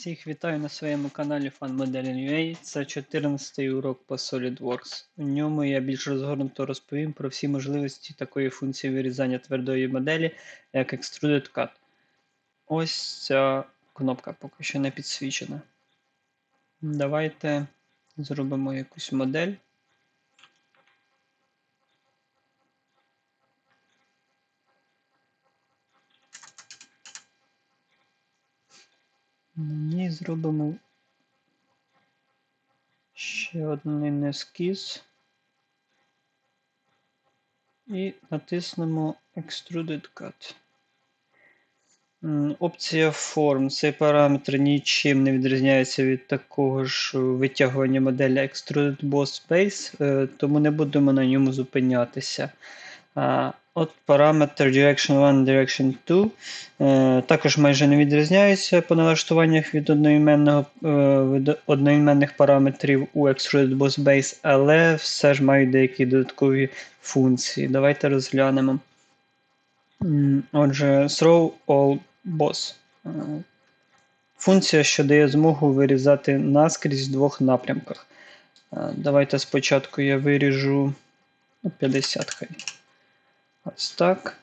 Всіх вітаю на своєму каналі FunModeling.ua. Це 14-й урок по SolidWorks. У ньому я більш розгорнуто розповім про всі можливості такої функції вирізання твердої моделі, як Extruded Cut. Ось ця кнопка поки що не підсвічена. Давайте зробимо якусь модель. На зробимо ще один ескіз. І натиснемо Extruded Cut. Опція Form. Цей параметр нічим не відрізняється від такого ж витягування моделі Extruded Boss Base, е, тому не будемо на ньому зупинятися. От параметр Direction 1, Direction 2 е, також майже не відрізняється по налаштуваннях від одноіменного, е, від одноіменних параметрів у Extruded Boss Base, але все ж мають деякі додаткові функції. Давайте розглянемо. Отже, Throw All Boss. Е, Функція, що дає змогу вирізати наскрізь в двох напрямках. Давайте спочатку я виріжу ну, 50 хай. Ось так.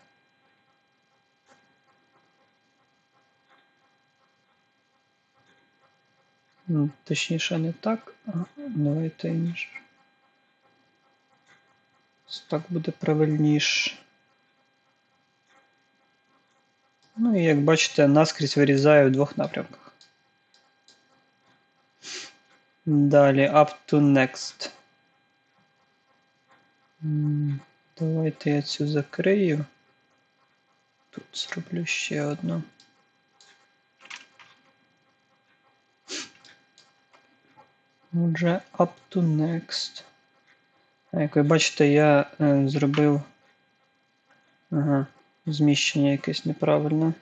Ну, Точніше, не так. А, давайте інше. Ось Так буде правильніше. Ну і як бачите, наскрізь вирізаю в двох напрямках. Далі up to next. Давайте я цю закрию. Тут зроблю ще одну. Отже, up to next. Як ви бачите, я е, зробив ага, зміщення якесь неправильне.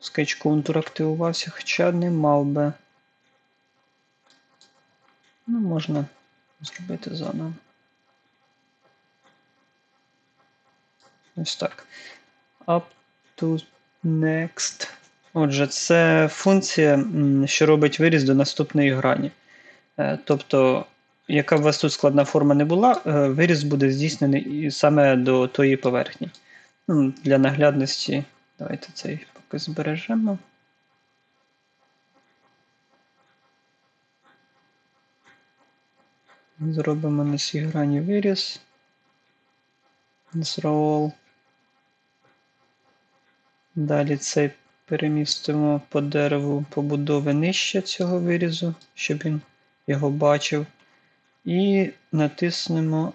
Sketch контур активувався, хоча не мав би. Ну, можна зробити заново. Ось так. Up to next. Отже, це функція, що робить виріз до наступної грані. Е, Тобто, яка б у вас тут складна форма не була, е, виріз буде здійснений саме до тої поверхні. Ну, Для наглядності, давайте цей поки збережемо. Зробимо на цій грані виріз. Zroll. Далі цей перемістимо по дереву побудови нижче цього вирізу, щоб він його бачив. І натиснемо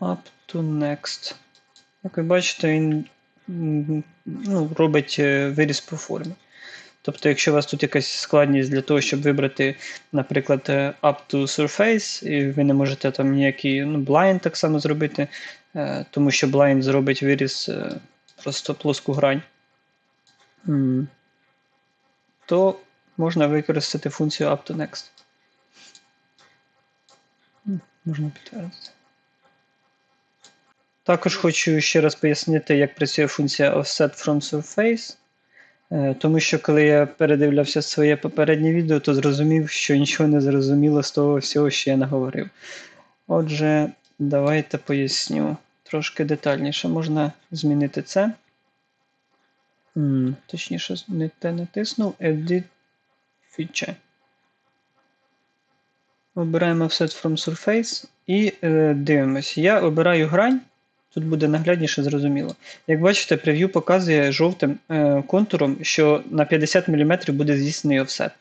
Up to Next. Як ви бачите, він ну, робить е, виріз по формі. Тобто, якщо у вас тут якась складність для того, щоб вибрати, наприклад, е, Up to Surface, і ви не можете там ніякий ну, blind так само зробити, е, тому що blind зробить виріз е, просто плоску грань, то можна використати функцію Up to Next. Можна підтвердити. Також хочу ще раз пояснити, як працює функція Offset from Surface. Е, Тому що коли я передивлявся своє попереднє відео, то зрозумів, що нічого не зрозуміло з того всього, що я наговорив. Отже, давайте поясню трошки детальніше. Можна змінити це. Точніше, не те натиснув. Edit Feature. Обираємо Offset from Surface і е, дивимося. Я обираю грань. Тут буде наглядніше зрозуміло. Як бачите, прев'ю показує жовтим е, контуром, що на 50 мм буде здійснений офсет.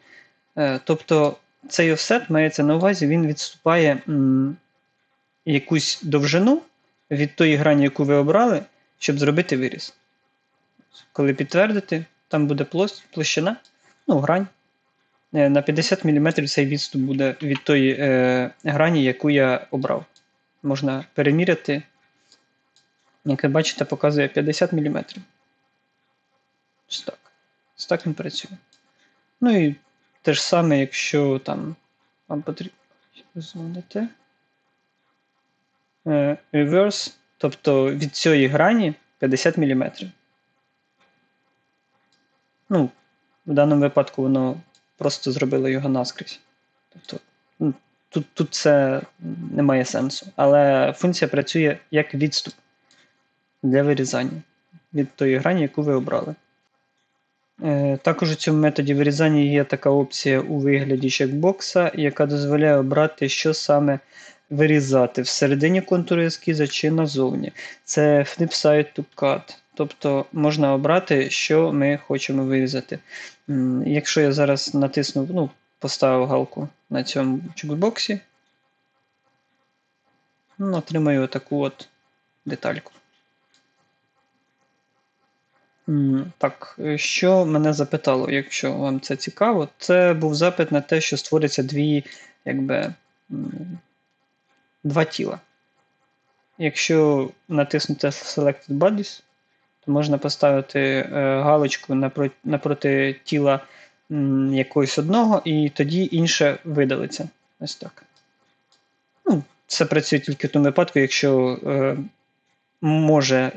Е, тобто цей офсет мається на увазі, він відступає м, якусь довжину від тої грані, яку ви обрали, щоб зробити виріз. Коли підтвердити, там буде площина, ну, грань. Е, на 50 мм цей відступ буде від тої е, грані, яку я обрав. Можна переміряти. Як ви бачите, показує 50 мм. Ось так. Ось так він працює. Ну і те ж саме, якщо там вам потрібно звонити. Е, Reverse, тобто від цієї грані 50 мм. Ну, в даному випадку воно просто зробило його наскрізь. Тобто ну, тут, тут це не має сенсу. Але функція працює як відступ для вирізання від тої грані, яку ви обрали. Е, Також у цьому методі вирізання є така опція у вигляді чекбокса, яка дозволяє обрати, що саме вирізати всередині контуру ескіза чи назовні. Це Flip Side to Cut. Тобто можна обрати, що ми хочемо вирізати. Якщо я зараз натисну, ну, поставив галку на цьому чекбоксі, ну, отримаю таку от детальку. Так, е, що мене запитало, якщо вам це цікаво, це був запит на те, що створиться дві, якби, два тіла. Якщо натиснути Selected Bodies, то можна поставити е, галочку напроти, тіла якогось одного, і тоді інше видалиться. Ось так. Ну, це працює тільки в тому випадку, якщо е, може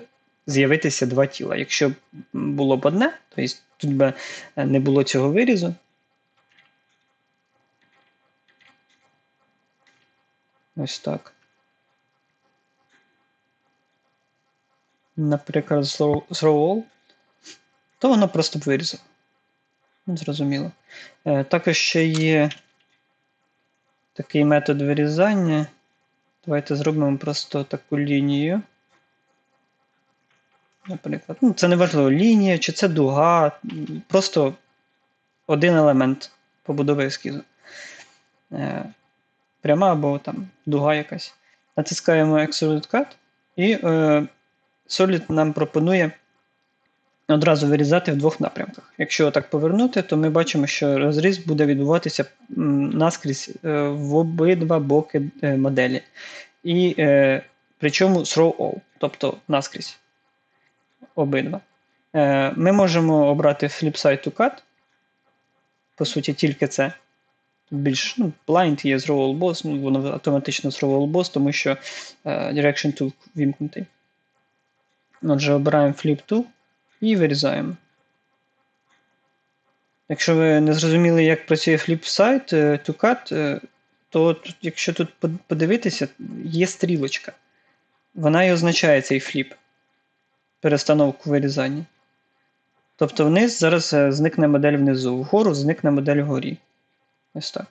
з'явитися два тіла. Якщо було б одне, то тут би не було цього вирізу. Ось так. Наприклад, throw throw all, то воно просто б вирізало. Зрозуміло. Е, Також ще є такий метод вирізання. Давайте зробимо просто таку лінію. Наприклад, ну, це не важливо, лінія, чи це дуга, просто один елемент побудови ескізу. Е, пряма або там дуга якась. Натискаємо Extrude Cut, і е, Solid нам пропонує одразу вирізати в двох напрямках. Якщо так повернути, то ми бачимо, що розріз буде відбуватися наскрізь е, в обидва боки е, моделі. І е, причому through all, тобто наскрізь обидва. Е, Ми можемо обрати Flip Side to Cut. По суті, тільки це. Більш ну, blind є з Roll Boss, ну, воно автоматично з Roll Boss, тому що е, Direction Tool вімкнутий. Отже, обираємо Flip to і вирізаємо. Якщо ви не зрозуміли, як працює Flip Side е, to Cut, то тут, якщо тут подивитися, є стрілочка. Вона і означає цей фліп перестановку вирізання. Тобто вниз зараз е, зникне модель внизу, вгору зникне модель вгорі. Ось так.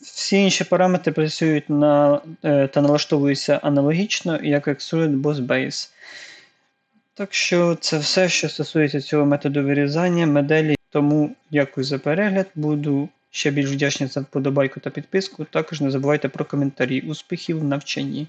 Всі інші параметри працюють на, е, та налаштовуються аналогічно, як Extrude Boss Base. Так що це все, що стосується цього методу вирізання моделі. Тому дякую за перегляд. Буду ще більш вдячний за вподобайку та підписку. Також не забувайте про коментарі. Успіхів в навчанні!